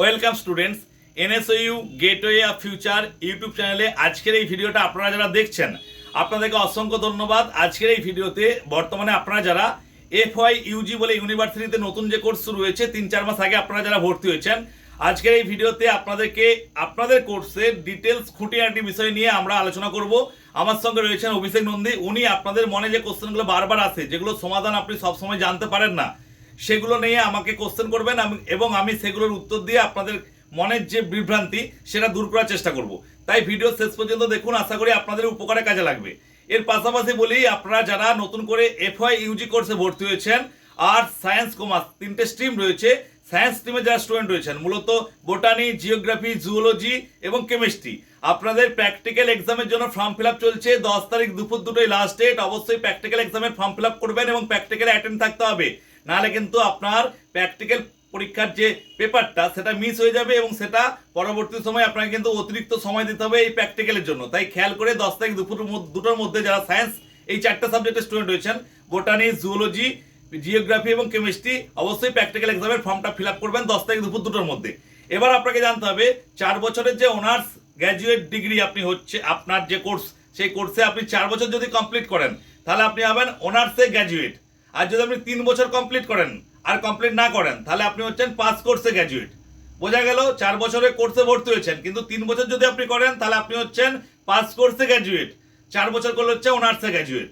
Welcome students NSU gateway of future YouTube চ্যানেলে আজকের এই ভিডিওটা আপনারা যারা দেখছেন, আপনাদেরকে অসংখ্য ধন্যবাদ। আজকের এই ভিডিওতে বর্তমানে আপনারা যারা এফ ওয়াই ইউজি বলে ইউনিভার্সিটিতে নতুন যে কোর্স শুরু হয়েছে, তিন চার মাস আগে আপনারা যারা ভর্তি হয়েছেন, আজকের এই ভিডিওতে আপনাদেরকে আপনাদের কোর্সের ডিটেলস খুঁটিনাটি বিষয় নিয়ে আমরা আলোচনা করব। আমার সঙ্গে রয়েছেন অভিষেক নন্দী, উনি আপনাদের মনে যে কোশ্চেনগুলো বারবার আসে যেগুলো সমাধান আপনি সবসময় জানতে পারেন না সেগুলো নিয়ে আমাকে কোশ্চেন করবেন এবং আমি সেগুলোর উত্তর দিয়ে আপনাদের মনের যে বিভ্রান্তি, সেটা দূর করার চেষ্টা করব। তাই ভিডিও শেষ পর্যন্ত দেখুন, আশা করি আপনাদের উপকারে কাজে লাগবে। এর পাশাপাশি বলি, আপনারা যারা নতুন করে এফআই ইউজি কোর্সে ভর্তি হয়েছেন আর্টস সায়েন্স কমার্স তিনটে স্ট্রিম রয়েছে সায়েন্স স্ট্রিমে যারা স্টুডেন্ট রয়েছেন, মূলত বোটানি জিওগ্রাফি জুওলজি এবং কেমিস্ট্রি আপনাদের প্র্যাকটিক্যাল এক্সামের জন্য ফর্ম ফিল চলছে, দশ তারিখ দুপুর দুটোই লাস্ট ডেট অবশ্যই প্র্যাকটিক্যাল এক্সামের ফর্ম ফিল করবেন এবং প্র্যাকটিক্যাল অ্যাটেন্ড থাকতে হবে। নাহলে কিন্তু আপনার প্র্যাকটিক্যাল পরীক্ষার যে পেপারটা সেটা মিস হয়ে যাবে এবং সেটা পরবর্তী সময় আপনাকে কিন্তু অতিরিক্ত সময় দিতে হবে এই প্র্যাকটিক্যালের জন্য। তাই খেয়াল করে দশ তারিখ দুপুর দুটোর মধ্যে যারা সায়েন্স এই চারটা সাবজেক্টের স্টুডেন্ট রয়েছেন বোটানি জুওলজি জিওগ্রাফি এবং কেমিস্ট্রি অবশ্যই প্র্যাকটিক্যাল এক্সামের ফর্মটা ফিল আপ করবেন দশ তারিখ দুপুর দুটোর মধ্যে। এবার আপনাকে জানতে হবে, চার বছরের যে অনার্স গ্র্যাজুয়েট ডিগ্রি আপনি হচ্ছে, আপনার যে কোর্স সেই কোর্সে আপনি চার বছর যদি কমপ্লিট করেন, তাহলে আপনি হবেন অনার্সে গ্র্যাজুয়েট আর যদি আপনি তিন বছর কমপ্লিট করেন, আর কমপ্লিট না করেন, তাহলে আপনি হচ্ছেন পাস কোর্সে গ্র্যাজুয়েট বোঝা গেল, চার বছরের কোর্সে ভর্তি হয়েছেন, কিন্তু তিন বছর যদি আপনি করেন, তাহলে আপনি হচ্ছেন পাস কোর্সে গ্র্যাজুয়েট চার বছর করলে হচ্ছে অনার্সে গ্র্যাজুয়েট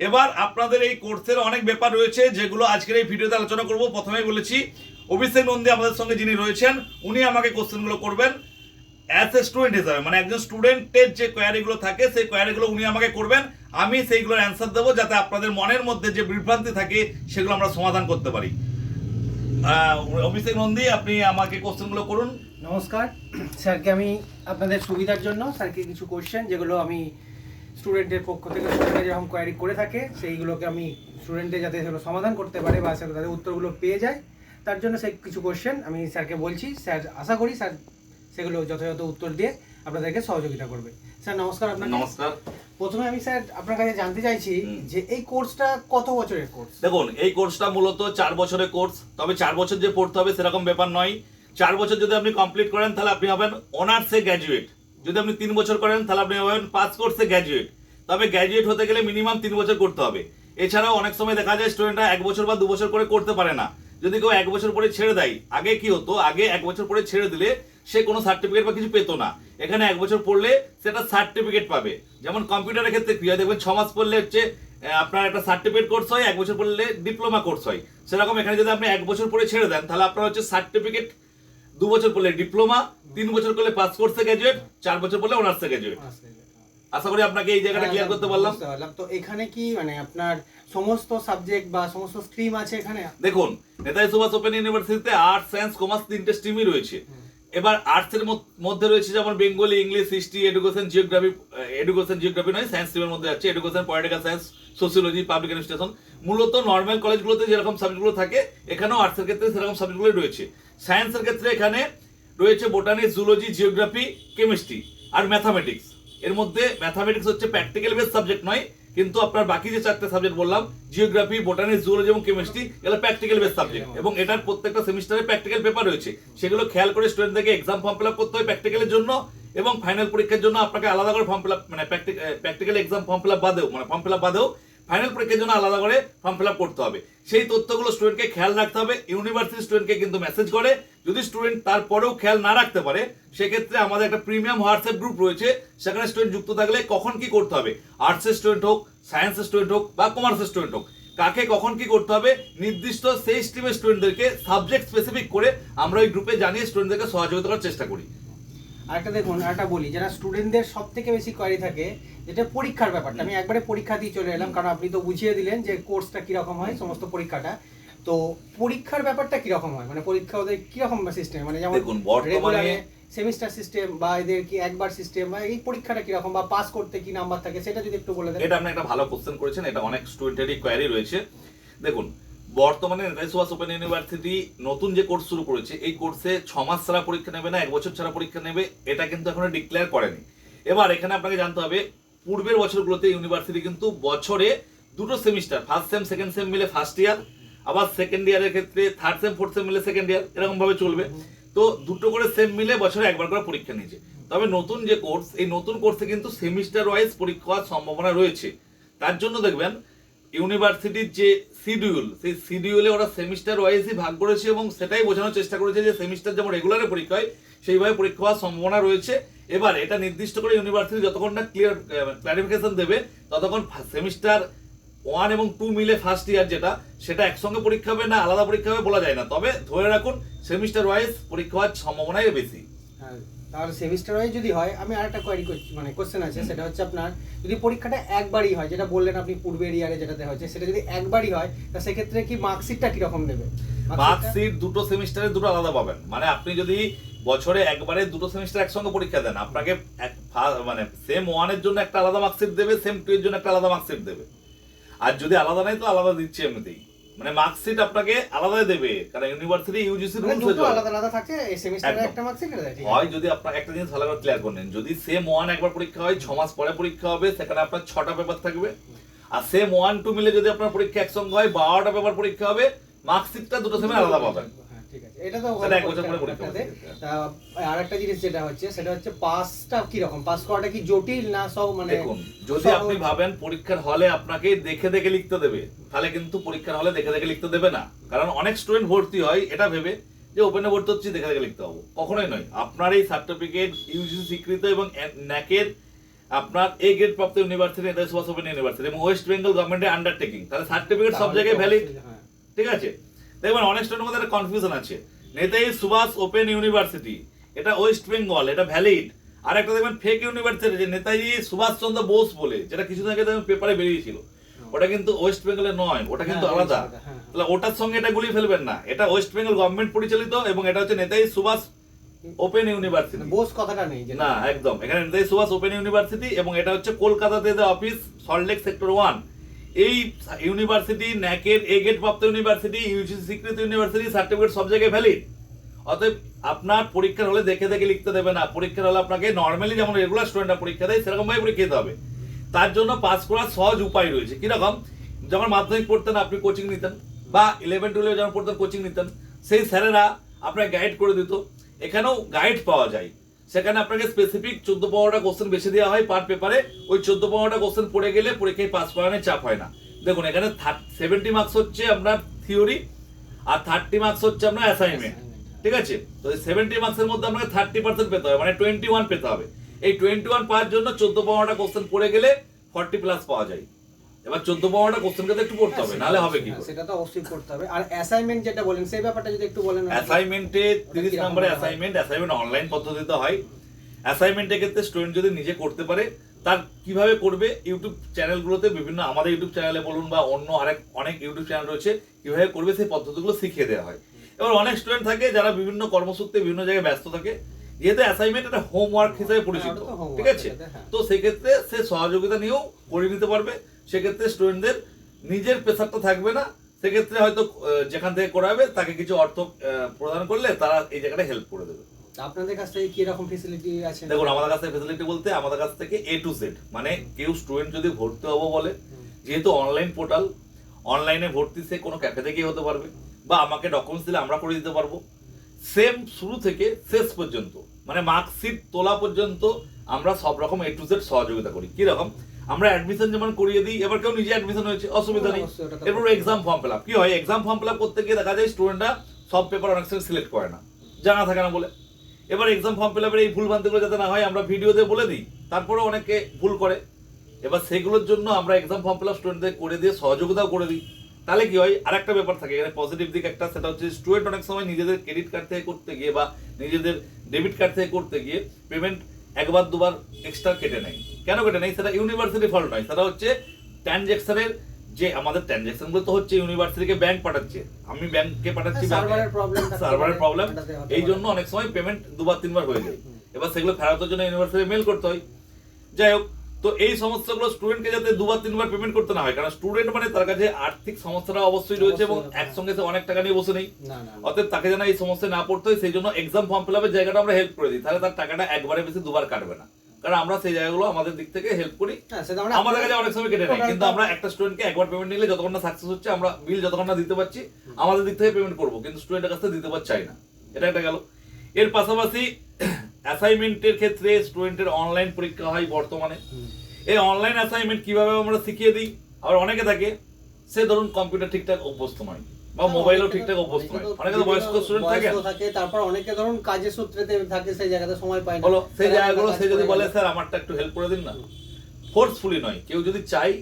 এবার আপনাদের এই কোর্সের অনেক ব্যাপার রয়েছে, যেগুলো আজকের এই ভিডিওতে আলোচনা করব। প্রথমেই বলেছি, অভিষেক নন্দী আমাদের সঙ্গে যিনি রয়েছেন, উনি আমাকে কোশ্চেনগুলো করবেন। অ্যাজ এ স্টুডেন্ট হিসাবে মানে একজন স্টুডেন্টের যে কোয়ারিগুলো থাকে, সেই কোয়ারিগুলো উনি আমাকে করবেন। আমি সেইগুলোর অ্যান্সার দেবো যাতে আপনাদের মনের মধ্যে যে বিভ্রান্তি থাকে সেগুলো আমরা সমাধান করতে পারি। অভিষেক নন্দী আপনি আমাকে কোশ্চেনগুলো করুন। নমস্কার। স্যারকে আমি আপনাদের সুবিধার জন্য স্যারকে কিছু কোশ্চেন যেগুলো আমি স্টুডেন্টের পক্ষ থেকে স্টুডেন্টরা যেরকম কোয়ারি করে থাকে সেইগুলোকে আমি স্টুডেন্টে যাতে সেগুলো সমাধান করতে পারে বা সেগুলো তাদের উত্তরগুলো পেয়ে যায় তার জন্য সেই কিছু কোশ্চেন আমি স্যারকে বলছি। স্যার আশা করি স্যার সেগুলো যথাযথ উত্তর দিয়ে আপনাদেরকে সহযোগিতা করবে। স্যার নমস্কার আপনার নমস্কার। প্রথমে আমি স্যার আপনার কাছে জানতে চাইছি যে এই কোর্সটা কত বছরের কোর্স? দেখুন এই কোর্সটা মূলত চার বছরের কোর্স। তবে চার বছর যে পড়তে হবে সেরকম ব্যাপার নয়। চার বছর যদি আপনি কমপ্লিট করেন তাহলে আপনি হবেন অনার্সে গ্র্যাজুয়েট যদি আপনি তিন বছর করেন তাহলে আপনি হবেন পাস কোর্সে গ্র্যাজুয়েট তবে গ্র্যাজুয়েট হতে গেলে মিনিমাম তিন বছর করতে হবে। এছাড়াও অনেক সময় দেখা যায় স্টুডেন্টরা এক বছর বা দু বছর করে করতে পারে না। যদি কেউ এক বছর পরে ছেড়ে দেয় আগে কি হতো? আগে এক বছর পরে ছেড়ে দিলে সে কোনো সার্টিফিকেট বা কিছু পেতো না। এখানে এক বছর পড়লে সেটা সার্টিফিকেট পাবে। যেমন কম্পিউটারের ক্ষেত্রে কি হয়? দেখবেন ছ মাস পড়লে হচ্ছে আপনার একটা সার্টিফিকেট কোর্স হয় এক বছর পড়লে ডিপ্লোমা কোর্স হয়। সেরকম এখানে যদি আপনি এক বছর পরে ছেড়ে দেন তাহলে আপনার হচ্ছে সার্টিফিকেট দু বছর পড়লে ডিপ্লোমা তিন বছর করলে পাস কোর্সে গ্র্যাজুয়েট চার বছর পড়লে অনার্সে গ্র্যাজুয়েট আশা করি আপনাকে এই জায়গাটা ক্লিয়ার করতে পারলাম। তো এখানে কি মানে আপনার সমস্ত সাবজেক্ট বা সমস্ত স্ট্রিম আছে এখানে? দেখুন নেতাজি সুভাষ ওপেন ইউনিভার্সিটিতে আর্টস সায়েন্স কমার্স তিনটে স্ট্রিমই রয়েছে। এবার আর্টস এর মধ্যে রয়েছে যেমন Bengali, English, history education geography education geography নয় সায়েন্স স্ট্রিমের মধ্যে আছে education political science sociology public administration মূলত নর্মাল কলেজগুলোতে যেরকম সাবজেক্টগুলো থাকে, এখানেও আর্টসের ক্ষেত্রে সেরকম সাবজেক্টগুলোই রয়েছে। সায়েন্সের ক্ষেত্রে এখানে রয়েছে বোটানি জুলজি জিওগ্রাফি কেমিস্ট্রি আর ম্যাথামেটিক্স এর মধ্যে ম্যাথামেটিক্স হচ্ছে প্র্যাকটিক্যাল বেস সাবজেক্ট নয় কিন্তু আপনার বাকি যে চারটে সাবজেক্ট বললাম জিওগ্রাফি বোটানি জুলজি এবং কেমিস্ট্রি এগুলো প্র্যাকটিক্যাল বেস সাবজেক্ট এবং এটার প্রত্যেকটা সেমিস্টারে প্র্যাকটিক্যাল পেপার রয়েছে। সেগুলো খেয়াল করে স্টুডেন্টদেরকে এক্সাম ফর্ম ফিল আপ করতে হয় প্র্যাকটিক্যালের জন্য এবং ফাইনাল পরীক্ষার জন্য আপনাকে আলাদা করে ফর্ম ফিল আপ মানে practical exam form fill up বাদেও মানে ফর্ম ফিল আপ বাদেও ফাইনাল পরীক্ষার জন্য আলাদা করে ফর্ম ফিল করতে হবে। সেই তথ্যগুলো স্টুডেন্টকে খেয়াল রাখতে হবে। ইউনিভার্সিটি স্টুডেন্টকে কিন্তু মেসেজ করে। যদি স্টুডেন্ট তারপরেও খেয়াল না রাখতে পারে, সেক্ষেত্রে আমাদের একটা প্রিমিয়াম হোয়াটসঅ্যাপ গ্রুপ রয়েছে। সেখানে স্টুডেন্ট যুক্ত থাকলে কখন কি করতে হবে? আর্টসের স্টুডেন্ট হোক সায়েন্সের স্টুডেন্ট হোক বা কমার্সের স্টুডেন্ট হোক, কাকে কখন কি করতে হবে? নির্দিষ্ট সেই স্ট্রিমের স্টুডেন্টদেরকে সাবজেক্ট স্পেসিফিক করে আমরা ওই গ্রুপে জানিয়ে স্টুডেন্টদেরকে সহযোগিতা করার চেষ্টা করি। আরেকটা দেখুন আরেকটা বলি যারা স্টুডেন্টদের সব থেকে বেশি কোয়ারি থাকে যেটা পরীক্ষার ব্যাপারটা। আমি একবারে পরীক্ষা দিয়ে চলে এলাম কারণ আপনি তো বুঝিয়ে দিলেন যে কোর্সটা কীরকম হয় সমস্ত পরীক্ষাটা। তো পরীক্ষার ব্যাপারটা কীরকম হয়? মানে পরীক্ষা ওদের কীরকম সিস্টেম মানে যেমন সেমিস্টার সিস্টেম বা এদের কি একবার সিস্টেম বা এই পরীক্ষাটা কীরকম বা পাস করতে কি নাম্বার থাকে সেটা যদি একটু বলে দেন। এটা আপনি একটা ভালো কোশ্চেন করেছেন এটা অনেক স্টুডেন্টেরই কোয়ারি রয়েছে। দেখুন বর্তমানে সুভাষ ওপেন ইউনিভার্সিটি নতুন যে কোর্স শুরু করেছে, এই কোর্সে ছ মাস ছাড়া পরীক্ষা নেবে না, এক বছর ছাড়া পরীক্ষা নেবে, এটা কিন্তু এখনও ডিক্লেয়ার করেনি। এবার এখানে আপনাকে জানতে হবে, পূর্বের বছরগুলোতে ইউনিভার্সিটি কিন্তু বছরে দুটো semester first sem second sem মিলে ফার্স্ট ইয়ার আবার সেকেন্ড ইয়ারের ক্ষেত্রে থার্ড সেম ফোর্থ সেম মিলে সেকেন্ড ইয়ার এরকম ভাবে চলবে। তো দুটো করে সেম মিলে বছরে একবার করে পরীক্ষা নিয়েছে। তবে নতুন যে কোর্স, এই নতুন কোর্সে কিন্তু সেমিস্টার ওয়াইজ পরীক্ষা হওয়ার সম্ভাবনা রয়েছে। তার জন্য দেখবেন ইউনিভার্সিটির যে শিডিউল সেই শিডিউলে ওরা সেমিস্টার ওয়াইজই ভাগ করেছে এবং সেটাই বোঝানোর চেষ্টা করেছে যে সেমিস্টার যেমন রেগুলারে পরীক্ষা হয় সেইভাবে পরীক্ষা হওয়ার সম্ভাবনা রয়েছে। এবার এটা নির্দিষ্ট করে ইউনিভার্সিটি যতক্ষণ না ক্লিয়ার ক্লারিফিকেশন দেবে ততক্ষণ সেমিস্টার ওয়ান এবং টু মিলে ফার্স্ট ইয়ার যেটা সেটা একসঙ্গে পরীক্ষা হবে না আলাদা পরীক্ষা হবে বলা যায় না। তবে ধরে রাখুন সেমিস্টার ওয়াইজ পরীক্ষা হওয়ার সম্ভাবনাই বেশি। হ্যাঁ, তাহলে সেমিস্টার ওয়াইজ যদি হয় আমি আরেকটা কোয়ারি মানে কোশ্চেন আছে সেটা হচ্ছে আপনার যদি পরীক্ষাটা একবারই হয় যেটা বললেন আপনি পূর্বের ইয়ারে যেটাতে হয়েছে সেটা যদি একবারই হয় তা সেক্ষেত্রে কি মার্কশিটটা কীরকম দেবে মার্কশিট দুটো সেমিস্টারে দুটো আলাদা পাবেন। মানে আপনি যদি বছরে একবারে দুটো সেমিস্টার একসঙ্গে পরীক্ষা দেন আপনাকে মানে সেম ওয়ানের জন্য একটা আলাদা মার্কশিট দেবে সেম টু এর জন্য একটা আলাদা মার্কশিট দেবে। আর যদি আলাদা নাই তো আলাদা দিচ্ছে এমনিতেই। মানে মার্কশিট আপনাকে আলাদা দেবে কারণ ইউনিভার্সিটি ইউজিসি রুলস দুটো আলাদা আলাদা থাকে এই সেমিস্টারে একটা মার্কশিট দেয় ঠিক হয় যদি আপনার একটা জিনিস ভালো করে ক্লিয়ার করেন যদি সেম ওয়ান একবার পরীক্ষা হয় ছ মাস পরে পরীক্ষা হবে সেখানে আপনার ছটা পেপার থাকবে। আর সেম ওয়ান টু মিলে যদি আপনার পরীক্ষা একসঙ্গে হয় বারোটা পেপার পরীক্ষা হবে মার্কশিটটা দুটো সেমে আলাদা পাবেন। এটা তো আর একটা জিনিস যেটা হচ্ছে সেটা হচ্ছে পাসটা কি রকম পাস করাটা কি জটিল না সব মানে যদি আপনি ভাবেন পরীক্ষার হলে আপনাকে দেখে দেখে লিখতে দেবে তাহলে কিন্তু পরীক্ষার হলে দেখে দেখে লিখতে দেবে না। কারণ অনেক স্টুডেন্ট ভর্তি হয় এটা ভেবে যে ওপেনে ভর্তি হচ্ছি দেখে দেখে লিখতে হব কখনোই নয়। আপনার এই সার্টিফিকেট ইউজিসি স্বীকৃত এবং ন্যাকের আপনার এ গ্রেড প্রাপ্ত ইউনিভার্সিটি সুভাষ ওপেন ইউনিভার্সিটি এবং ওয়েস্ট বেঙ্গল গভর্নমেন্টের আন্ডারটেকিং তাহলে সার্টিফিকেট সব জায়গায় ভ্যালিড। ঠিক আছে? দেখবেন অনেক স্টুডেন্টের মধ্যে একটা কনফিউশন আছে। নেতাজি সুভাষ ওপেন ইউনিভার্সিটি এটা ওয়েস্ট বেঙ্গল এটা ভ্যালিড আর একটা দেখবেন ফেক ইউনিভার্সিটি যে নেতাজি সুভাষচন্দ্র বোস বলে যেটা কিছুদিন আগে দেখবেন পেপারে বেরিয়েছিল। ওটা কিন্তু ওয়েস্ট বেঙ্গলের নয় ওটা কিন্তু হ্যাঁ, আলাদা। হ্যাঁ। তাহলে ওটার সঙ্গে এটা গুলিয়ে ফেলবেন না। এটা ওয়েস্ট বেঙ্গল গভর্নমেন্ট পরিচালিত এবং এটা হচ্ছে নেতাজি সুভাষ ওপেন ইউনিভার্সিটি। বোস কথাটা নেই না একদম। এখানে নেতাজি সুভাষ ওপেন ইউনিভার্সিটি এবং এটা হচ্ছে কলকাতাতে office Salt Lake sector one এই ইউনিভার্সিটি ন্যাকের এ গেট প্রাপ্ত ইউনিভার্সিটি ইউজিসি স্বীকৃত ইউনিভার্সিটি সার্টিফিকেট সব জায়গায় ভ্যালিড অতএব আপনার পরীক্ষার হলে দেখে দেখে লিখতে দেবে না। পরীক্ষার হলে আপনাকে নর্মালি যেমন রেগুলার স্টুডেন্টরা পরীক্ষা দেয় সেরকম ভাবে পরীক্ষা দিতে হবে। তার জন্য পাস করার সহজ উপায় রয়েছে। কীরকম? যখন মাধ্যমিক পড়তেন আপনি কোচিং নিতেন, বা ইলেভেন টুয়েলভে যখন পড়তেন কোচিং নিতেন, সেই স্যারেরা আপনাকে গাইড করে দিত। এখানেও গাইড পাওয়া যায়। সেখানে আপনাকে স্পেসিফিক চোদ্দ পনেরোটা কোশ্চেন বেছে দেওয়া হয় পার পেপারে ওই চোদ্দ পনেরোটা কোশ্চেন পড়ে গেলে পরীক্ষায় পাস করানোর চাপ হয় না। দেখুন, এখানে সেভেন্টি মার্কস হচ্ছে আপনার থিওরি আর থার্টি মার্কস হচ্ছে আপনার অ্যাসাইনমেন্ট ঠিক আছে? তো এই সেভেন্টি মার্কসের মধ্যে আপনাকে থার্টি পার্সেন্ট পেতে হবে মানে টোয়েন্টি ওয়ান পেতে হবে। এই টোয়েন্টি ওয়ান পাওয়ার জন্য চোদ্দ পনেরোটা কোশ্চেন পড়ে গেলে ফর্টি প্লাস পাওয়া যায়। এবার চোদ্দ তো একটু পড়তে হবে নাহলে হবে কি হ্যাঁ, সেটা তো অবশ্যই করতে হবে। আর অ্যাসাইনমেন্ট যেটা বলেন সেই ব্যাপারটা যদি একটু বলেন। অ্যাসাইনমেন্টে তিরিশ অ্যাসাইনমেন্ট অ্যাসাইনমেন্ট অনলাইন পদ্ধতিতে হয়। অ্যাসাইনমেন্টের ক্ষেত্রে স্টুডেন্ট যদি নিজে করতে পারে তার কীভাবে করবে? ইউটিউব চ্যানেলগুলোতে বিভিন্ন আমাদের ইউটিউব চ্যানেলে বলুন বা অন্য আরেক অনেক ইউটিউব চ্যানেল রয়েছে কীভাবে করবে সেই পদ্ধতিগুলো শিখিয়ে দেওয়া হয়। এবার অনেক স্টুডেন্ট থাকে যারা বিভিন্ন কর্মসূত্রে বিভিন্ন জায়গায় ব্যস্ত থাকে যেহেতু অ্যাসাইনমেন্ট একটা হোমওয়ার্ক হিসেবে পরিচিত homework, ঠিক আছে? হ্যাঁ। তো সেক্ষেত্রে সে সহযোগিতা নিয়েও করে নিতে পারবে। সেক্ষেত্রে স্টুডেন্টদের নিজের প্রেশারটা থাকবে না। সেক্ষেত্রে হয়তো যেখান থেকে করাবে তাকে কিছু অর্থ প্রদান করলে তারা এই জায়গাটা হেল্প করে দেবে। আপনাদের কাছ থেকে কি রকম ফেসিলিটি আছে? দেখুন আমাদের কাছ থেকে ফেসিলিটি বলতে আমাদের কাছ থেকে এ টু জেড মানে কেউ স্টুডেন্ট যদি ভর্তি হব বলে যেহেতু অনলাইন পোর্টাল অনলাইনে ভর্তি সে কোনো ক্যাফে থেকেই হতে পারবে বা আমাকে ডকুমেন্টস দিলে আমরা করে দিতে পারব। সেম শুরু থেকে শেষ পর্যন্ত মানে মার্কশিট তোলা পর্যন্ত আমরা সব রকম এ টু জেড সহযোগিতা করি। কি রকম আমরা অ্যাডমিশন যেমন করিয়ে দিই এবার কেউ নিজে অ্যাডমিশন হয়েছে অসুবিধা নেই। এরপর এক্সাম ফর্ম ফিল আপ কি হয় এক্সাম ফর্ম ফিল আপ করতে গিয়ে দেখা যায় স্টুডেন্টরা সব পেপার অনেক সময় সিলেক্ট করে না। জানা থাকে না বলে। এবার এক্সাম ফর্ম ফিল আপের এই ভুল ভ্রান্তিগুলো যাতে না হয় আমরা ভিডিওতে বলে দিই। তারপরেও অনেকে ভুল করে। এবার সেগুলোর জন্য আমরা এক্সাম ফর্ম ফিল আপ স্টুডেন্টদের করে দিয়ে সহযোগিতাও করে দিই। তাহলে কি হয় আরেকটা ব্যাপার থাকে। এখানে পজিটিভ দিক একটা সেটা হচ্ছে স্টুডেন্ট অনেক সময় নিজেদের ক্রেডিট কার্ড থেকে করতে গিয়ে বা নিজেদের ডেবিট কার্ড থেকে করতে গিয়ে পেমেন্ট একবার দুবার এক্সট্রা কেটে নেয়। কেন কেটে নেয়? সেটা ইউনিভার্সিটি ফল্ট নয়। সেটা হচ্ছে ট্রানজ্যাকশনের যে আমাদের ট্রানজ্যাকশনগুলো তো হচ্ছে ইউনিভার্সিটিকে ব্যাংক পাঠাচ্ছে। আমি ব্যাংকে পাঠাচ্ছি সার্ভারের প্রবলেম এই জন্য অনেক সময় পেমেন্ট দুবার তিনবার হয়ে যায়। এবার সেগুলো ফেরতের জন্য ইউনিভার্সিটি মেল করতে হয়। যাই হোক তো এই সমস্যাগুলো স্টুডেন্টকে যাতে দুবার তিনবার পেমেন্ট করতে না হয় কারণ স্টুডেন্ট মানে তার কাছে আর্থিক সমস্যাটা অবশ্যই রয়েছে এবং। একসঙ্গে সে অনেক টাকা নিয়ে বসে নেই। অতএব তাকে যেন এই সমস্যা না পড়তে হয় সেই জন্য এক্সাম ফর্ম ফিল আপের জায়গাটা আমরা হেল্প করে দিই তাহলে তার টাকাটা একবারে বেশি দুবার কাটবে না। কারণ আমরা সেই জায়গাগুলো আমাদের দিক থেকে হেল্প করি। হ্যাঁ, সেটা আমাদের কাছে অনেক সময় কেটে নেয় কিন্তু আমরা একটা স্টুডেন্টকে একবার পেমেন্ট নিলে যতক্ষণ না সাকসেস হচ্ছে আমরা বিল যতক্ষণ না দিতে পারছি আমাদের দিক থেকে পেমেন্ট করব কিন্তু স্টুডেন্টের কাছ থেকে দিতে পারছি না। এটা একটা গেল। এর পাশাপাশি অ্যাসাইনমেন্টের ক্ষেত্রে স্টুডেন্টের অনলাইন পরীক্ষা হয় বর্তমানে। এই অনলাইন অ্যাসাইনমেন্ট কীভাবে আমরা শিখিয়ে দিই? আবার অনেকে থাকে সে ধরুন কম্পিউটার ঠিকঠাক অভ্যস্ত নয় বা মোবাইলও ঠিকঠাক অভ্যস্ত নয়। অনেকে তো বয়স্ক স্টুডেন্ট থাকে তারপর অনেকে ধরুন কাজের সূত্রেতে থাকে সেই জায়গাতে সময় পায় না। বলো সেই জায়গাগুলো সে যদি বলে স্যার আমারটা একটু হেল্প করে দিন না। ফোর্সফুলি নয়। কেউ যদি চাই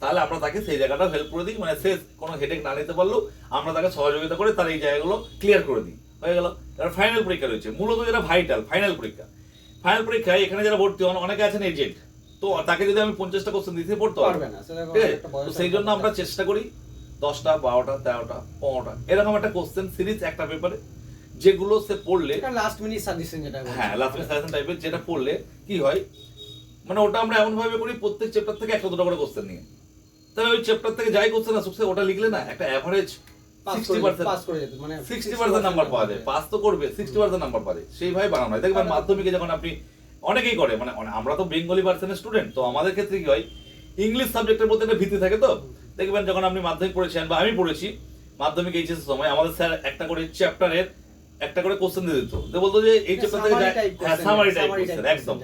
তাহলে আমরা তাকে সেই জায়গাটা হেল্প করে দিই। মানে সে কোনো হেডেক না নিতে পারলেও আমরা তাকে সহযোগিতা করে তার এই জায়গাগুলো ক্লিয়ার করে দিই। হয়ে গেল। এবার ফাইনাল পরীক্ষা রয়েছে মূলত যেটা ভাইটাল ফাইনাল পরীক্ষা। ফাইনাল পরীক্ষায় এখানে যারা ভর্তি হন অনেকে আছেন এজেন্ট তো তাকে যদি আমি পঞ্চাশটা কোশ্চেন দিতে পড়তে পারবে না, ঠিক আছে? তো সেই জন্য আমরা চেষ্টা করি দশটা বারোটা তেরোটা পনেরোটা এরকম একটা কোশ্চেন সিরিজ একটা পেপারে যেগুলো সে পড়লে লাস্ট মিনিট সাজেশন যেটা হ্যাঁ লাস্ট মিনিট সাজেশন টাইপের যেটা পড়লে কি হয়? মানে ওটা আমরা এমন ভাবে করি প্রত্যেক চ্যাপ্টার থেকে একটা দুটো করে কোশ্চেন নিয়ে। তাহলে ওই চ্যাপ্টার থেকে যাই কোশ্চেন আসুক সে ওটা লিখলে না একটা অ্যাভারেজ সিক্সটি করে পার্সেন্ট করে যেত মানে সিক্সটি পার্সেন্ট নাম্বার পাওয়া যায় পাস তো করবে সিক্সটি পার্সেন্ট নাম্বার পাবে সেইভাবে বানানো হয় দেখবেন মাধ্যমিকে যখন আপনি অনেকেই করে মানে আমরা তো বেঙ্গলি পার্সেন্টের স্টুডেন্ট তো আমাদের ক্ষেত্রে কি হয় ইংলিশ সাবজেক্টের প্রতি একটা থাকে তো। দেখবেন যখন আপনি মাধ্যমিক পড়েছেন বা আমি পড়েছি মাধ্যমিক এইচএস সময় আমাদের স্যার একটা করে চ্যাপ্টারের একটা করে কোশ্চেন দিয়ে দিত। বলতো যে এই চ্যাপ্টার থেকে হ্যাঁ সামারি টাইপ কোশ্চেন একদম।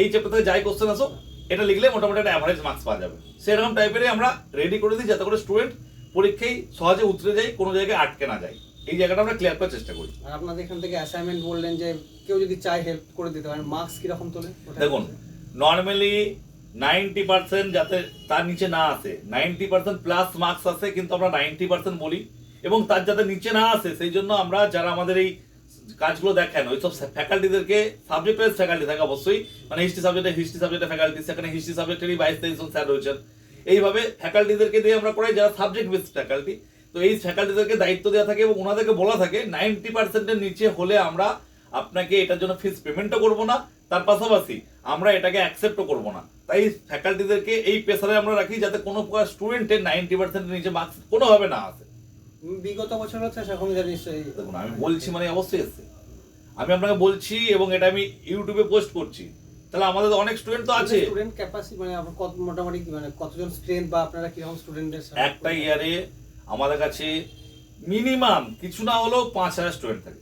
এই চ্যাপ্টার থেকে যাই কোশ্চেন আসো এটা লিখলে মোটামুটি একটা অ্যাভারেজ মার্কস পাওয়া যাবে। সেরকম টাইপেরই আমরা রেডি করে দিই যাতে করে স্টুডেন্ট পরীক্ষায় সহজে উতরে যায় কোনো জায়গায় আটকে না যায়। এই জায়গাটা আমরা ক্লিয়ার করার চেষ্টা করি। আর আপনাদের এখান থেকে অ্যাসাইনমেন্ট বললেন যে কেউ যদি চায় হেল্প করে দিতে পারেন মার্কস কীরকম তোলে? দেখুন নর্মালি নাইনটি পার্সেন্ট যাতে তার নিচে না আসে নাইনটি পার্সেন্ট প্লাস মার্কস আসে কিন্তু আমরা নাইনটি পার্সেন্ট বলি। এবং তার যাতে নিচে না আসে সেই জন্য আমরা যারা আমাদের এই কাজগুলো দেখেন ওইসব ফ্যাকাল্টিদেরকে সাবজেক্ট ওয়াইজ ফ্যাকাল্টি থাকে অবশ্যই। মানে হিস্ট্রি সাবজেক্টে হিস্ট্রি সাবজেক্টে ফ্যাকাল্টি সেখানে হিস্ট্রি সাবজেক্টেরই বাইশ তেইশ জন স্যার রয়েছেন। এইভাবে ফ্যাকাল্টিদেরকে দিয়ে আমরা করাই যারা সাবজেক্ট বেসড ফ্যাকাল্টি তো এই ফ্যাকাল্টিদেরকে দায়িত্ব দেওয়া থাকে এবং ওনাদেরকে বলা থাকে নাইনটি পার্সেন্টের নিচে হলে আমরা আপনাকে এটার জন্য ফিস পেমেন্টও করব না তার পাশাপাশি আমরা এটাকে অ্যাকসেপ্টও করব না। তাই ফ্যাকাল্টিদেরকে এই প্রেসারে আমরা রাখি যাতে কোনো প্রকার স্টুডেন্টের নাইনটি পার্সেন্টের নিচে মার্কস কোনোভাবে না আসে। বিগত বছর হচ্ছে সেরকমই জানি নিশ্চয়ই দেখুন আমি বলছি মানে অবশ্যই এসছে। আমি আপনাকে বলছি এবং এটা আমি ইউটিউবে পোস্ট করছি। তাহলে আমাদের অনেক স্টুডেন্ট তো আছে। স্টুডেন্ট ক্যাপাসিটি মানে আপনার কত মোটামুটি কি মানে কতজন স্ট্রেন্থ বা আপনারা কীরকম স্টুডেন্টের একটা ইয়ারে আমাদের কাছে মিনিমাম কিছু না হলেও পাঁচ হাজার স্টুডেন্ট থাকে।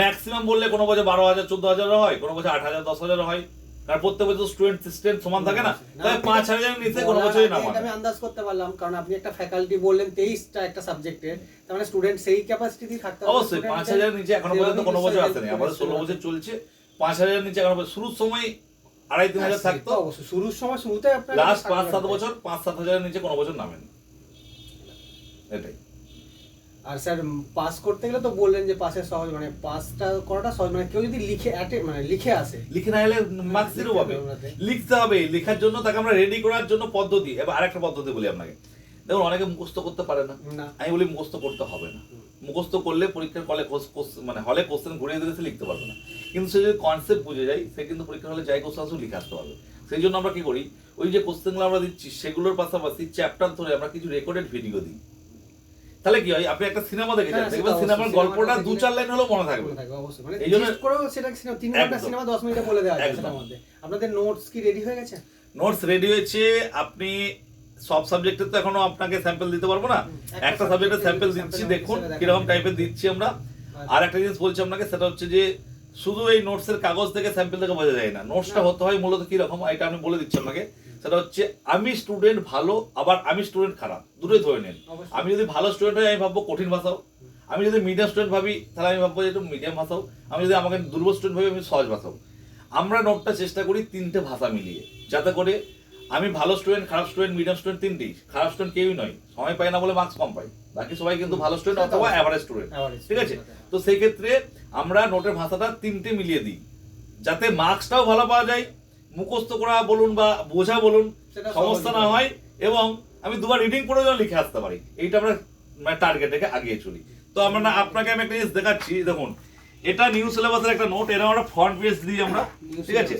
ম্যাক্সিমাম বললে কোনো বছর বারো হাজার চোদ্দ হাজার হয় কোনো বছর আট হাজার দশ হাজার হয়। কারণ প্রত্যেক বছর স্টুডেন্ট সিস্টেম সমান থাকে না। তাই পাঁচ হাজারের নিচে কোনো বছরই না আমি আন্দাজ করতে পারলাম কারণ আপনি একটা ফ্যাকাল্টি বললেন তেইশটা একটা সাবজেক্টের তার মানে স্টুডেন্ট সেই ক্যাপাসিটি থাকতে অবশ্যই পাঁচ দের হাজারের নিচে এখনও পর্যন্ত কোনো বছর আসেনি। আমাদের ষোলো বছর চলছে। পাঁচ হাজারের নিচে এখনও শুরুর সময় আড়াই তিন হাজার হ্যাঁ, থাকতো। অবশ্যই। শুরুর সময় শুরুতে আপনার লাস্ট পাঁচ সাত বছর পাঁচ সাত হাজারের নিচে কোনো বছর নামেন। এটাই। আর স্যার পাস করতে গেলে তো বললেন যে পাসের সহজ মানে পাসটা করাটা সহজ মানে কেউ যদি লিখে অ্যাটে- মানে লিখে আসে। লিখে না এলে মার্কস জিরো পাবে। লিখতে হবে। লেখার জন্য তাকে আমরা রেডি করার জন্য পদ্ধতি। এবার আরেকটা পদ্ধতি বলি আপনাকে। দেখুন অনেকে মুখস্থ করতে পারে না। আমি বলি মুখস্থ করতে হবে না। মুখস্থ করলে পরীক্ষার কলে মানে হলে কোশ্চেন ঘুরিয়ে দিলে সে লিখতে পারবে না। কিন্তু সে যদি কনসেপ্ট বুঝে যায় সে কিন্তু পরীক্ষার হলে যাই কোশ্চেন আসুক লিখে আসতে পারবে। সেই জন্য আমরা কি করি ওই যে কোশ্চেনগুলো আমরা দিচ্ছি সেগুলোর পাশাপাশি চ্যাপ্টার ধরে আমরা কিছু রেকর্ডেড ভিডিও দিই। তাহলে কি হয় আপনি একটা সিনেমা দেখেছেন হ্যাঁ, সেটা দেখবেন সিনেমার গল্পটা দু চার লাইন হলেও মনে থাকবে। মনে এই জন্য- সেটা সিনেমা তিন ঘণ্টা সিনেমা দশ মিনিটে বলে দেওয়া যায় আপনাদের নোটস কি রেডি হয়ে গেছে? নোটস রেডি হয়েছে আপনি সব সাবজেক্টের তো এখনও আপনাকে স্যাম্পল দিতে পারব না। একটা subject স্যাম্পল দিচ্ছি দেখুন কীরকম টাইপের দিচ্ছি আমরা। আর একটা জিনিস বলছি আপনাকে সেটা হচ্ছে যে শুধু এই নোটসের কাগজ থেকে স্যাম্পল থেকে বোঝা যায় না। নোটসটা। হতে হয় মূলত কি রকম এটা আমি বলে দিচ্ছি আপনাকে। সেটা হচ্ছে আমি স্টুডেন্ট ভালো আবার আমি স্টুডেন্ট খারাপ। দুটোই ধরে নেন। আমি যদি ভালো স্টুডেন্ট হই আমি ভাববো কঠিন ভাষাও। আমি যদি মিডিয়াম স্টুডেন্ট ভাবি তাহলে আমি ভাববো যে একটু মিডিয়াম ভাষাও। আমি যদি আমাকে দুর্বল স্টুডেন্ট ভাবি আমি সহজ ভাষাও। আমরা নোটটা চেষ্টা করি তিনটে ভাষা মিলিয়ে যাতে করে আমি ভালো স্টুডেন্ট খারাপ স্টুডেন্ট মিডিয়াম স্টুডেন্ট তিনটি। খারাপ স্টুডেন্ট কেউই নয়। সময় পায় না বলে মার্কস কম পাই। বাকি সবাই কিন্তু ভালো স্টুডেন্ট অথবা। অ্যাভারেজ স্টুডেন্ট ঠিক আছে? তো সেই ক্ষেত্রে আমরা নোটের ভাষাটা তিনটে মিলিয়ে দিই। যাতে মার্কসটাও ভালো পাওয়া যায়। মুখস্থ করা বলুন বা বোঝা বলুন সমস্যা না হয়। এবং আমি দুবার রিডিং পড়ে যেন লিখে আসতে পারি। এইটা আমরা মানে টার্গেট রেখে আগিয়ে চলি। তো আমরা আপনাকে আমি একটা জিনিস দেখাচ্ছি। দেখুন এটা নিউ সিলেবাসের একটা নোট এরকম আমরা ফ্রন্ট পেজ দিই আমরা ঠিক আছে?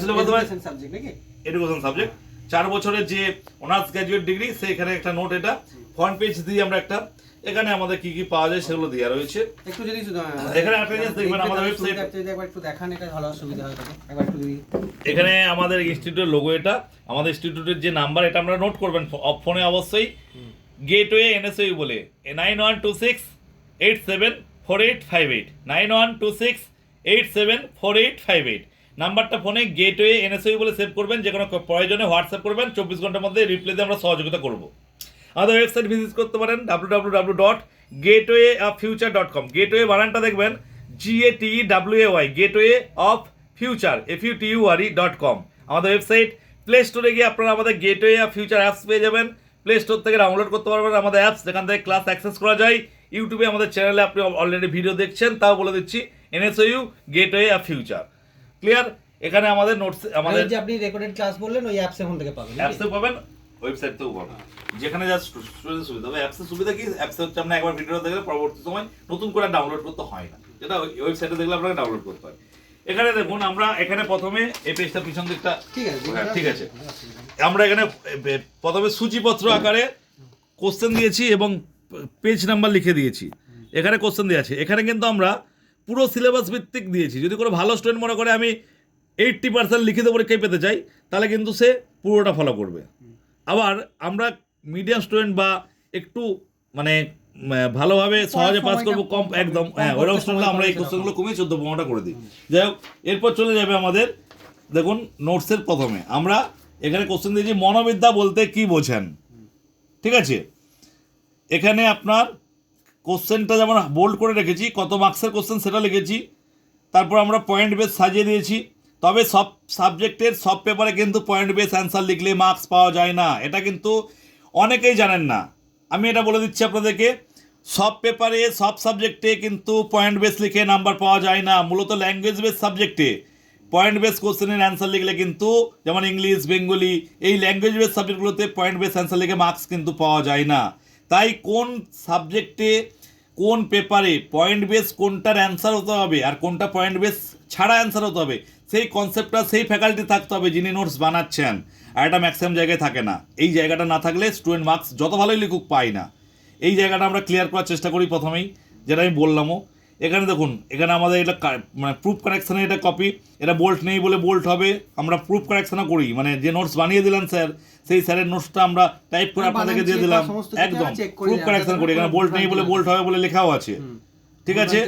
syllabus মানে- সাবজেক্ট নাকি? এডুকেশন সাবজেক্ট চার বছরের যে অনার্স গ্র্যাজুয়েট ডিগ্রি সেইখানে একটা নোট এটা। ফ্রন্ট পেজ দিই আমরা একটা। এখানে আমাদের কি কি পাওয়া যায় সেগুলো দেওয়া রয়েছে। একটু যদি এখানে একটা জিনিস দেখবেন আমাদের যদি একবার একটু দেখান এটা ভালো সুবিধা হয় একবার একটু যদি এখানে আমাদের ইনস্টিটিউটের লোগো এটা। আমাদের ইনস্টিটিউটের যে নাম্বার এটা আমরা নোট করবেন ফোনে অবশ্যই। গেটওয়ে এনএসইউ বলে। Nine one two six eight seven four eight five eight nine one two six eight seven four eight five eight নাম্বারটা ফোনে গেটওয়ে, এনএসওই বলে সেভ করবেন, যে কোনো প্রয়োজনে হোয়াটসঅ্যাপ করবেন, চব্বিশ ঘণ্টার মধ্যে রিপ্লাই দিয়ে আমরা সহযোগিতা করব। আমাদের ওয়েবসাইট ভিজিট করতে পারেন W W W dot gateway of future dot com gateway বানানটা দেখবেন G A T W A Y gateway of future F U T U R E dot com আমাদের ওয়েবসাইট প্লে স্টোরে গিয়ে আপনারা আমাদের gateway of future apps পেয়ে যাবেন। Play store থেকে ডাউনলোড করতে পারবেন আমাদের অ্যাপস যেখান থেকে ক্লাস অ্যাক্সেস করা যায়। ইউটিউবে আমাদের চ্যানেলে আপনি অলরেডি ভিডিও দেখছেন তাও বলে দিচ্ছি NSU gateway of future clear এখানে আমাদের নোটস আমাদের যে আপনি রেকর্ডেড ক্লাস বললেন ওই অ্যাপস এখন থেকে পাবেন? অ্যাপসে পাবেন ওয়েবসাইট থেকেও পাবেন। যেখানে যা স্টুডেন্ট সুবিধা তবে অ্যাপসের সুবিধা কি? অ্যাপসে হচ্ছে আপনি একবার ভিডিওটা দেখলে পরবর্তী সময় নতুন করে ডাউনলোড করতে হয় না। যেটা ওয়েবসাইটে দেখলে আপনাকে ডাউনলোড করতে হয়। এখানে দেখুন আমরা এখানে প্রথমে এই পেজটা পিছন দিকটা ঠিক আছে ঠিক আছে। আমরা এখানে প্রথমে সূচিপত্র আকারে কোশ্চেন দিয়েছি এবং পেজ নাম্বার লিখে দিয়েছি। এখানে কোশ্চেন দেওয়া আছে। এখানে কিন্তু আমরা পুরো সিলেবাস ভিত্তিক দিয়েছি। যদি কোনো ভালো স্টুডেন্ট মনে করে আমি এইট্টি পার্সেন্ট লিখিত পরীক্ষায় পেতে চাই তাহলে কিন্তু সে পুরোটা ফলো করবে। আবার আমরা মিডিয়াম স্টুডেন্ট বা একটু মানে ভালোভাবে সহজে পাস করব কম একদম হ্যাঁ ওরকম স্টুডেন্ট আমরা এই কোশ্চেনগুলো কমিয়ে চোদ্দ পনেরোটা করে দিই। যাই হোক এরপর চলে যাবে আমাদের দেখুন নোটসের প্রথমে। আমরা এখানে কোশ্চেন দিয়েছি মনোবিদ্যা বলতে কি বোঝেন? ঠিক আছে? এখানে আপনার কোশ্চেনটা যেমন বোল্ড করে রেখেছি, কত মার্কসের কোশ্চেন সেটা লিখেছি, তারপর আমরা পয়েন্ট বেস সাজিয়ে দিয়েছি। তবে সব সাবজেক্টের সব পেপারে কিন্তু পয়েন্ট বেস অ্যান্সার লিখলে মার্কস পাওয়া যায় না, এটা কিন্তু অনেকেই জানেন না। আমি এটা বলে দিচ্ছি আপনাদেরকে, সব পেপারে সব সাবজেক্টে কিন্তু পয়েন্ট বেস লিখে নাম্বার পাওয়া যায় না, মূলত ল্যাঙ্গুয়েজ বেস সাবজেক্টে পয়েন্ট বেস কোশ্চেনের অ্যান্সার লিখলে কিন্তু, যেমন ইংলিশ বেঙ্গলি এই ল্যাঙ্গুয়েজ বেস সাবজেক্টগুলোতে পয়েন্ট বেস অ্যান্সার লিখে মার্কস কিন্তু পাওয়া যায় না। তাই কোন সাবজেক্টে কোন পেপারে পয়েন্ট বেস কোনটার অ্যান্সার হতে হবে আর কোনটা পয়েন্ট বেস ছাড়া অ্যান্সার হতে হবে, সেই কনসেপ্টটা সেই ফ্যাকাল্টি থাকতে হবে যিনি নোটস বানাচ্ছেন। আর এটা ম্যাক্সিমাম জায়গায় থাকে না। এই জায়গাটা না থাকলে স্টুডেন্ট মার্কস যত ভালোই লিখুক পায় না। এই জায়গাটা আমরা ক্লিয়ার করার চেষ্টা করি প্রথমেই, যেটা আমি বললামও। এখানে দেখুন এখানে আমাদের এটা মানে প্রুফ কারেকশানের এটা কপি এটা বোল্ট নেই বলে বোল্ট হবে আমরা প্রুফ কারেকশানও করি। মানে যে নোটস বানিয়ে দিলেন স্যার সেই স্যারের নোটসটা আমরা টাইপ করে মানে আপনাদেরকে দিয়ে দিলাম। একদম প্রুফ কারেকশন করি। এখানে বোল্ট নেই বলে বোল্ট হবে বলে লেখাও আছে। ঠিক আছে?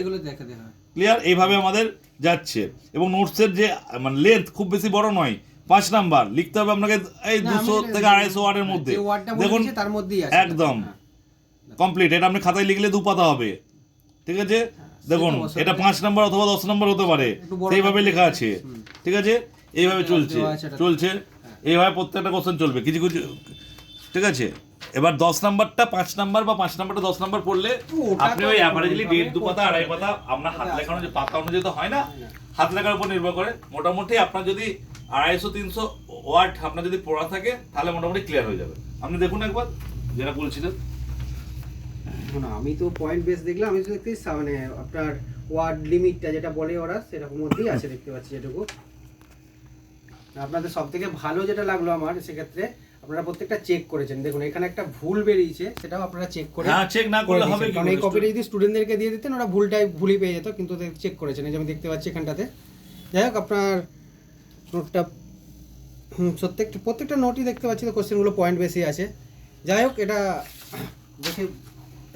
ক্লিয়ার এইভাবে আমাদের যাচ্ছে। এবং নোটসের যে মানে লেন্থ খুব বেশি বড় নয় পাঁচ নাম্বার। লিখতে হবে আপনাকে এই দুশো থেকে আড়াইশো ওয়ার্ডের মধ্যে। দেখুন তার মধ্যেই একদম। হ্যাঁ। কমপ্লিট এটা আপনি খাতায় লিখলে দু পাতা হবে। ঠিক আছে? দেখুন এটা পাঁচ নাম্বার অথবা দশ নাম্বার হতে পারে। সেইভাবে লেখা আছে। ঠিক আছে? এইভাবে চলছে। চলছে। এইভাবে প্রত্যেকটা কোশ্চেন চলবে। কিছু কিছু ঠিক আছে? এবার দশ নাম্বারটা পাঁচ নাম্বার বা পাঁচ নাম্বারটা দশ নাম্বার পড়লে আপনি ওই অ্যাভারেজলি দেড় দু পাতা আড়াই পাতা আপনার হাত লেখানো যে পাতা অনুযায়ী তো হয় না হাত লেখার উপর নির্ভর করে। মোটামুটি আপনার যদি আড়াইশো তিনশো ওয়ার্ড আপনার যদি পড়া থাকে তাহলে মোটামুটি ক্লিয়ার হয়ে যাবে। আপনি দেখুন একবার যেটা বলছিলেন। না। আমি তো পয়েন্ট বেস দেখলাম আমি তো দেখতে মানে আপনার ওয়ার্ড লিমিটটা যেটা বলে ওরা সেরকম মধ্যেই আছে দেখতে পাচ্ছি যেটুকু। আপনাদের সব থেকে ভালো যেটা লাগল আমার সেক্ষেত্রে আপনারা প্রত্যেকটা চেক করেছেন। দেখুন এখানে একটা ভুল বেরিয়েছে সেটাও আপনারা চেক করে হ্যাঁ চেক না করলে হবে কারণ এই কপিটা যদি স্টুডেন্টদেরকে দিয়ে দিতেন ওরা ভুলটাই ভুলই পেয়ে যেত কিন্তু চেক করেছেন। এই যে আমি দেখতে পাচ্ছি এখানটাতে। যাই হোক আপনার নোটটা প্রত্যেকটা প্রত্যেকটা নোটই দেখতে পাচ্ছি তো কোশ্চেনগুলো পয়েন্ট বেশি আছে। যাই হোক এটা দেখে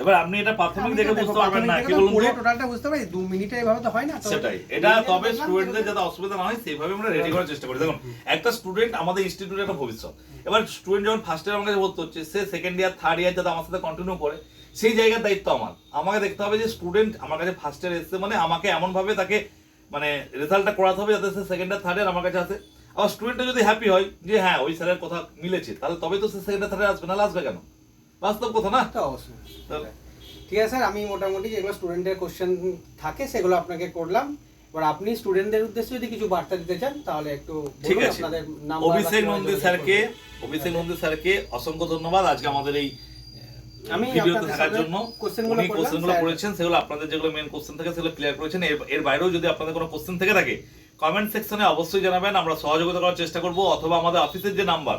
এবার আপনি এটা প্রাথমিক দেখে বুঝতে পারবেন না কি বলুন তো? টোটালটা বুঝতে পারি দু মিনিটে এভাবে তো হয় না সেটাই। এটা তবে স্টুডেন্টদের যাতে অসুবিধা না হয় সেইভাবে আমরা রেডি করার চেষ্টা করি। দেখুন একটা স্টুডেন্ট আমাদের ইনস্টিটিউটের একটা ভবিষ্যৎ। এবার স্টুডেন্ট যখন ফার্স্ট ইয়ার ভর্তি হচ্ছে সে সেকেন্ড ইয়ার থার্ড ইয়ার যাতে আমার সাথে কন্টিনিউ করে সেই জায়গার দায়িত্ব আমার। আমাকে দেখতে হবে যে স্টুডেন্ট আমার কাছে ফার্স্ট ইয়ার এসছে মানে আমাকে এমন ভাবে তাকে মানে রেজাল্টটা করাতে হবে যাতে সে সেকেন্ড ইয়ার থার্ড ইয়ার আমার কাছে আসে। আবার স্টুডেন্টটা যদি হ্যাপি হয় যে হ্যাঁ ওই স্যারের কথা মিলেছে তাহলে তবে তো সে সেকেন্ড ইয়ার থার্ড ইয়ার আসবে না আসবে কেন? বাস্তব কথা না? তা অবশ্যই। ঠিক আছে স্যার আমি মোটামুটি যেগুলো স্টুডেন্টের কোশ্চেন থাকে সেগুলো আপনাকে করলাম। এবার আপনি স্টুডেন্টদের উদ্দেশ্যে যদি কিছু বার্তা দিতে চান তাহলে একটু ঠিক আছে। আপনাদের নাম্বার অভিষেক নন্দী স্যারকে অভিষেক নন্দী স্যারকে অসংখ্য ধন্যবাদ আজকে আমাদের এই আমি ভিডিওতে থাকার জন্য। কোশ্চেনগুলো করলাম, কোশ্চেনগুলো করেছেন সেগুলো আপনাদের যেগুলো মেন কোশ্চেন থাকে সেগুলো ক্লিয়ার করেছেন। এর এর বাইরেও যদি আপনাদের কোনো কোশ্চেন থেকে থাকে কমেন্ট সেকশনে অবশ্যই জানাবেন। আমরা সহযোগিতা করার চেষ্টা করব। অথবা আমাদের অফিসের যে number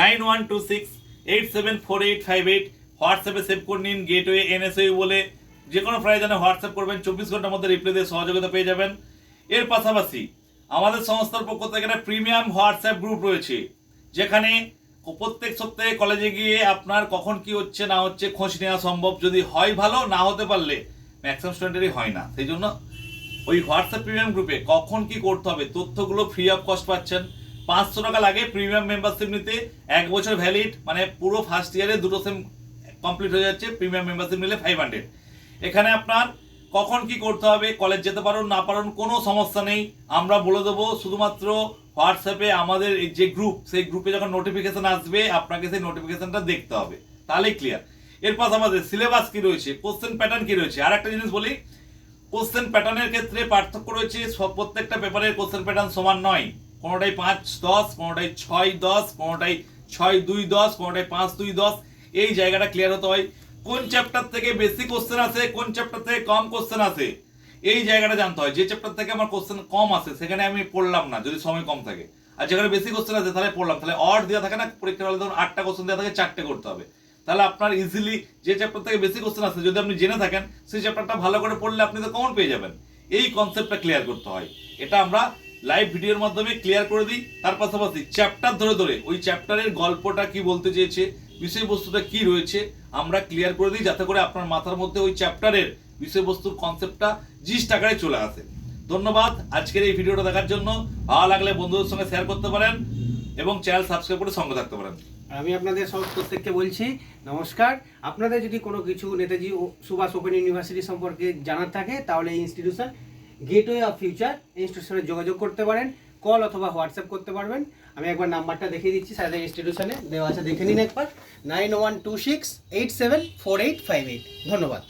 nine one two six eight seven four eight five eight হোয়াটসঅ্যাপে সেভ করে নিন গেটওয়ে এনএসওই বলে যে কোনো প্রয়োজনে হোয়াটসঅ্যাপ করবেন, চব্বিশ ঘণ্টার মধ্যে রিপ্লাই দিয়ে সহযোগিতা পেয়ে যাবেন। এর পাশাপাশি আমাদের সংস্থার পক্ষ থেকে একটা প্রিমিয়াম হোয়াটসঅ্যাপ গ্রুপ রয়েছে, যেখানে প্রত্যেক সপ্তাহে কলেজে গিয়ে আপনার কখন কি হচ্ছে, না হচ্ছে খোঁজ নেওয়া সম্ভব। যদি হয় ভালো, না হতে পারলে ম্যাক্সিমাম স্টুডেন্টেরই হয় না। সেই জন্য ওই হোয়াটসঅ্যাপ প্রিমিয়াম গ্রুপে কখন কি করতে হবে, তথ্যগুলো ফ্রি অফ কস্ট পাচ্ছেন। পাঁচশো টাকা লাগে প্রিমিয়াম মেম্বারশিপ নিতে। এক বছর ভ্যালিড মানে পুরো ফার্স্ট ইয়ারে দুটো সেম কমপ্লিট হয়ে যাচ্ছে প্রিমিয়াম মেম্বারশিপ নিলে ফাইভ হান্ড্রেড এখানে আপনার কখন কি করতে হবে কলেজ যেতে পারুন, না পারুন, কোনো সমস্যা নেই। আমরা বলে দেবো, শুধুমাত্র হোয়াটসঅ্যাপে আমাদের এই যে গ্রুপ সেই গ্রুপে যখন নোটিফিকেশন আসবে, আপনাকে সেই নোটিফিকেশনটা দেখতে হবে। তাহলেই ক্লিয়ার এর পাশাপাশি সিলেবাস কি রয়েছে কোশ্চেন প্যাটার্ন কি রয়েছে? আর একটা জিনিস বলি কোশ্চেন প্যাটার্নের ক্ষেত্রে পার্থক্য রয়েছে সব প্রত্যেকটা পেপারের কোশ্চেন প্যাটার্ন সমান নয়। কোনোটাই পাঁচ দশ কোনোটাই ছয় দশ কোনোটাই ছয় দুই দশ কোনোটাই পাঁচ দুই দশ। এই জায়গাটা ক্লিয়ার হতে হয়। কোন চ্যাপ্টার থেকে বেশি কোশ্চেন আসে, কোন চ্যাপ্টার থেকে কম কোশ্চেন আসে? এই জায়গাটা জানতে হয়। যে চ্যাপ্টার থেকে আমার কোশ্চেন কম আসে, সেখানে আমি পড়লাম না, যদি সময় কম থাকে। আর যেখানে বেশি কোশ্চেন আছে তাহলে পড়লাম। তাহলে অড দেওয়া থাকে না, পরীক্ষার হলে ধরুন আটটা কোশ্চেন দেওয়া থাকে, চারটে করতে হবে। তাহলে আপনার ইজিলি যে চ্যাপ্টার থেকে বেশি কোশ্চেন আসে, যদি আপনি জেনে থাকেন, সেই চ্যাপ্টারটা ভালো করে পড়লে আপনি তো কমন পেয়ে যাবেন। এই কনসেপ্টটা ক্লিয়ার করতে হয়। এটা আমরা লাইভ ভিডিওর মাধ্যমে ক্লিয়ার করে দিই। তার পাশাপাশি চ্যাপ্টার ধরে ধরে, ওই চ্যাপ্টারের গল্পটা কি বলতে চেয়েছে, বিষয়বস্তুটা কি রয়েছে, আমরা ক্লিয়ার করে দিই যাতে করে আপনার মাথার মধ্যে ওই চ্যাপ্টারের বিষয়বস্তুর কনসেপ্টটা জিস টাকায় চলে আসে। ধন্যবাদ আজকের এই ভিডিওটা দেখার জন্য। ভালো লাগলে বন্ধুদের সঙ্গে শেয়ার করতে পারেন এবং চ্যানেল সাবস্ক্রাইব করে সঙ্গে থাকতে পারেন। আমি আপনাদের সব প্রত্যেককে বলছি, নমস্কার। আপনাদের যদি কোনো কিছু নেতাজি সুভাষ ওপেন ইউনিভার্সিটি সম্পর্কে জানার থাকে, তাহলে এই ইনস্টিটিউশন গেটওয়ে অফ ফিউচার ইনস্টিটিউশনে যোগাযোগ করতে পারেন, কল অথবা হোয়াটসঅ্যাপ করতে পারবেন। আমি একবার নাম্বারটা দেখিয়ে দিচ্ছি স্যারের ইনস্টিটিউশনে দেওয়া আছে, দেখে নিন একবার। Nine one two six eight seven four eight five eight. ধন্যবাদ।